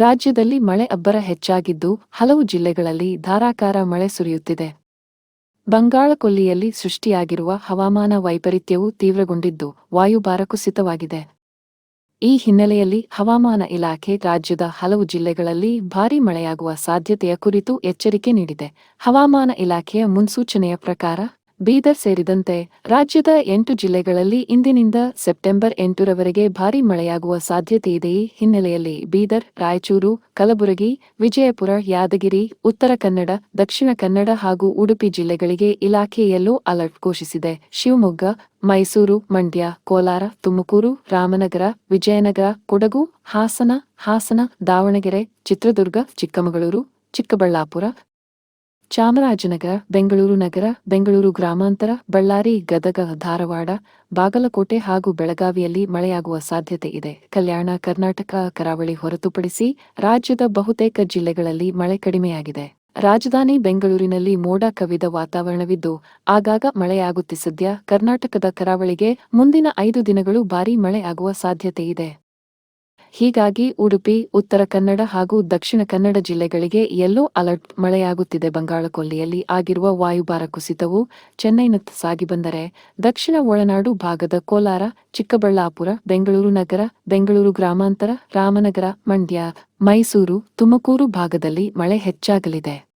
ರಾಜ್ಯದಲ್ಲಿ ಮಳೆ ಅಬ್ಬರ ಹೆಚ್ಚಾಗಿದ್ದು, ಹಲವು ಜಿಲ್ಲೆಗಳಲ್ಲಿ ಧಾರಾಕಾರ ಮಳೆ ಸುರಿಯುತ್ತಿದೆ. ಬಂಗಾಳಕೊಲ್ಲಿಯಲ್ಲಿ ಸೃಷ್ಟಿಯಾಗಿರುವ ಹವಾಮಾನ ವೈಪರೀತ್ಯವು ತೀವ್ರಗೊಂಡಿದ್ದು ವಾಯುಭಾರ ಕುಸಿತವಾಗಿದೆ. ಈ ಹಿನ್ನೆಲೆಯಲ್ಲಿ ಹವಾಮಾನ ಇಲಾಖೆ ರಾಜ್ಯದ ಹಲವು ಜಿಲ್ಲೆಗಳಲ್ಲಿ ಭಾರೀ ಮಳೆಯಾಗುವ ಸಾಧ್ಯತೆಯ ಕುರಿತು ಎಚ್ಚರಿಕೆ ನೀಡಿದೆ. ಹವಾಮಾನ ಇಲಾಖೆಯ ಮುನ್ಸೂಚನೆಯ ಪ್ರಕಾರ ಬೀದರ್ ಸೇರಿದಂತೆ ರಾಜ್ಯದ ಎಂಟು ಜಿಲ್ಲೆಗಳಲ್ಲಿ ಇಂದಿನಿಂದ ಸೆಪ್ಟೆಂಬರ್ ಎಂಟರವರೆಗೆ ಭಾರೀ ಮಳೆಯಾಗುವ ಸಾಧ್ಯತೆಯಿದೆ. ಈ ಹಿನ್ನೆಲೆಯಲ್ಲಿ ಬೀದರ್, ರಾಯಚೂರು, ಕಲಬುರಗಿ, ವಿಜಯಪುರ, ಯಾದಗಿರಿ, ಉತ್ತರ ಕನ್ನಡ, ದಕ್ಷಿಣ ಕನ್ನಡ ಹಾಗೂ ಉಡುಪಿ ಜಿಲ್ಲೆಗಳಿಗೆ ಇಲಾಖೆ ಯೆಲ್ಲೋ ಅಲರ್ಟ್ ಘೋಷಿಸಿದೆ. ಶಿವಮೊಗ್ಗ, ಮೈಸೂರು, ಮಂಡ್ಯ, ಕೋಲಾರ, ತುಮಕೂರು, ರಾಮನಗರ, ವಿಜಯನಗರ, ಕೊಡಗು, ಹಾಸನ ಹಾಸನ, ದಾವಣಗೆರೆ, ಚಿತ್ರದುರ್ಗ, ಚಿಕ್ಕಮಗಳೂರು, ಚಿಕ್ಕಬಳ್ಳಾಪುರ ಚಾಮರಾಜನಗರ, ಬೆಂಗಳೂರು ನಗರ, ಬೆಂಗಳೂರು ಗ್ರಾಮಾಂತರ, ಬಳ್ಳಾರಿ, ಗದಗ, ಧಾರವಾಡ, ಬಾಗಲಕೋಟೆ ಹಾಗೂ ಬೆಳಗಾವಿಯಲ್ಲಿ ಮಳೆಯಾಗುವ ಸಾಧ್ಯತೆ ಇದೆ. ಕಲ್ಯಾಣ, ಕರ್ನಾಟಕ ಕರಾವಳಿ ಹೊರತುಪಡಿಸಿ ರಾಜ್ಯದ ಬಹುತೇಕ ಜಿಲ್ಲೆಗಳಲ್ಲಿ ಮಳೆ ಕಡಿಮೆಯಾಗಿದೆ. ರಾಜಧಾನಿ ಬೆಂಗಳೂರಿನಲ್ಲಿ ಮೋಡ ಕವಿದ ವಾತಾವರಣವಿದ್ದು, ಆಗಾಗ ಮಳೆಯಾಗುತ್ತಿ ಸದ್ಯ ಕರ್ನಾಟಕದ ಕರಾವಳಿಗೆ ಮುಂದಿನ ಐದು ದಿನಗಳು ಭಾರೀ ಮಳೆಯಾಗುವ ಸಾಧ್ಯತೆಯಿದೆ ಹೀಗಾಗಿ ಉಡುಪಿ, ಉತ್ತರ ಕನ್ನಡ ಹಾಗೂ ದಕ್ಷಿಣ ಕನ್ನಡ ಜಿಲ್ಲೆಗಳಿಗೆ ಯೆಲ್ಲೋ ಅಲರ್ಟ್ ಮಳೆಯಾಗುತ್ತಿದೆ. ಬಂಗಾಳಕೊಲ್ಲಿಯಲ್ಲಿ ಆಗಿರುವ ವಾಯುಭಾರ ಕುಸಿತವು ಚೆನ್ನೈನತ್ತ ಸಾಗಿ ಬಂದರೆ ದಕ್ಷಿಣ ಒಳನಾಡು ಭಾಗದ ಕೋಲಾರ, ಚಿಕ್ಕಬಳ್ಳಾಪುರ, ಬೆಂಗಳೂರು ನಗರ, ಬೆಂಗಳೂರು ಗ್ರಾಮಾಂತರ, ರಾಮನಗರ, ಮಂಡ್ಯ, ಮೈಸೂರು, ತುಮಕೂರು ಭಾಗದಲ್ಲಿ ಮಳೆ ಹೆಚ್ಚಾಗಲಿದೆ.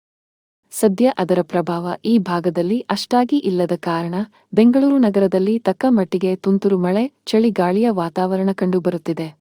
ಸದ್ಯ ಅದರ ಪ್ರಭಾವ ಈ ಭಾಗದಲ್ಲಿ ಅಷ್ಟಾಗಿ ಇಲ್ಲದ ಕಾರಣ ಬೆಂಗಳೂರು ನಗರದಲ್ಲಿ ತಕ್ಕ ಮಟ್ಟಿಗೆ ತುಂತುರು ಮಳೆ, ಚಳಿಗಾಳಿಯ ವಾತಾವರಣ ಕಂಡುಬರುತ್ತಿದೆ.